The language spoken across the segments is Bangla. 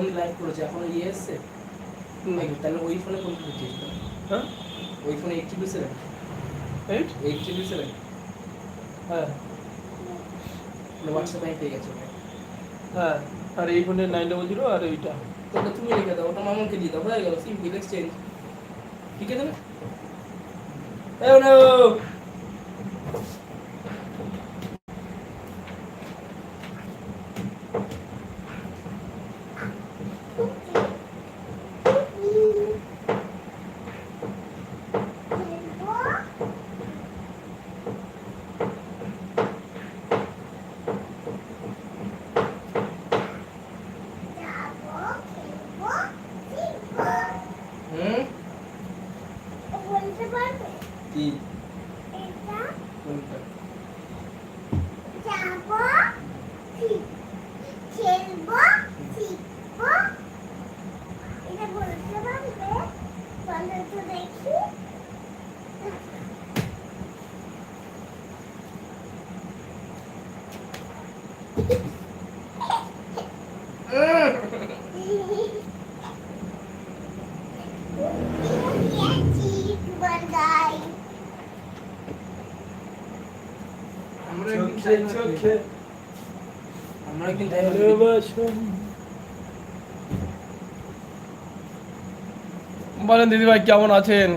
ফোন লাইভ করেছে? এখন ইয়ে এসছে। তাহলে ওই ফোনে কোন ঢুকিয়েছিল হ্যাঁ? ওই ফোনে eight GB seven eight eight GB seven হ্যাঁ। হোয়াটসঅ্যাপে আমি পেয়ে গেছি ওটা হ্যাঁ। আর এই ফোনে নাইন ডবল জিরো আর এইটা। তোটা তুমি রেখে দাও ওটা মামাকে দিয়ে দাও। হয়ে গেল সিম্পল এক্সচেঞ্জ ঠিক আছে না? এই নো কি? কোনটা? দেখি আমরা একদিন চোখে খাই না চোখে আমরা একদিন খাই না ভালোবাসুন বলেন দিদিভাই কেমন আছেন?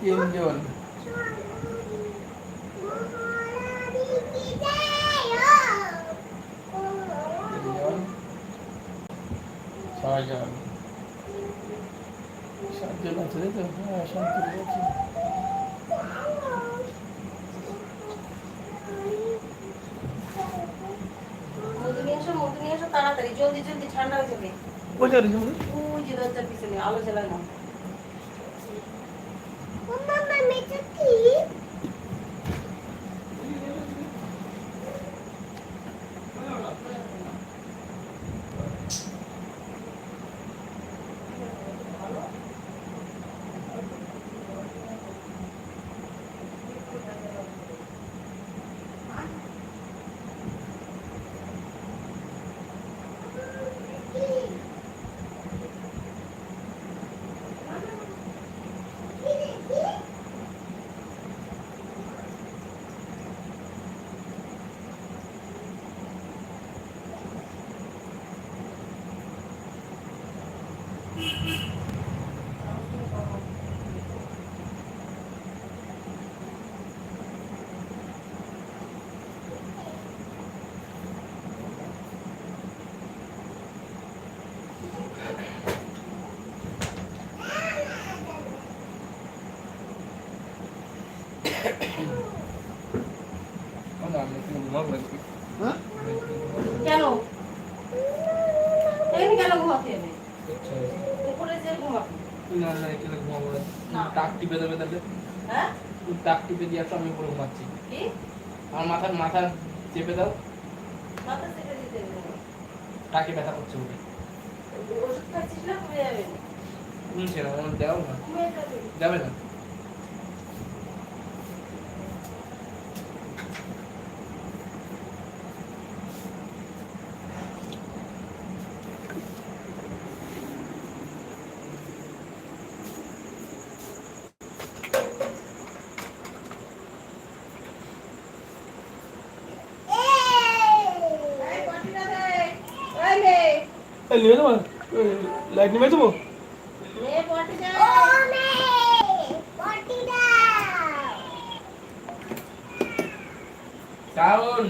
তিনজন। তিনজন। ছয়জন। সাতজন আছে তাই তো? হ্যাঁ সাতজন আছে। তাড়াতাড়ি জলদি জলদি ঠান্ডা হয়ে যাবে? ওই যে দরজার পিছনে আলো জ্বালানো। আমরা কেন? এখানে কেন ঘুমাতে হবে? আচ্ছা, উপরে যে ঘুমাবো। না না এখানে ঘুমাবো না। না। টাক টিপে দেবে তাহলে। হ্যাঁ? টাক টিপে দিয়ে আসো আমি উপরে ঘুমাচ্ছি। কি? আমার মাথার মাথা চেপে দাও। মাথা থেকে দিতে টাকে ব্যথা করছে ওকে ওষুধ খাচ্ছিস না ঘুমিয়ে যাবে। না যাবে না। নিয়ে যাব? লাইট নিয়ে যাব? কারণ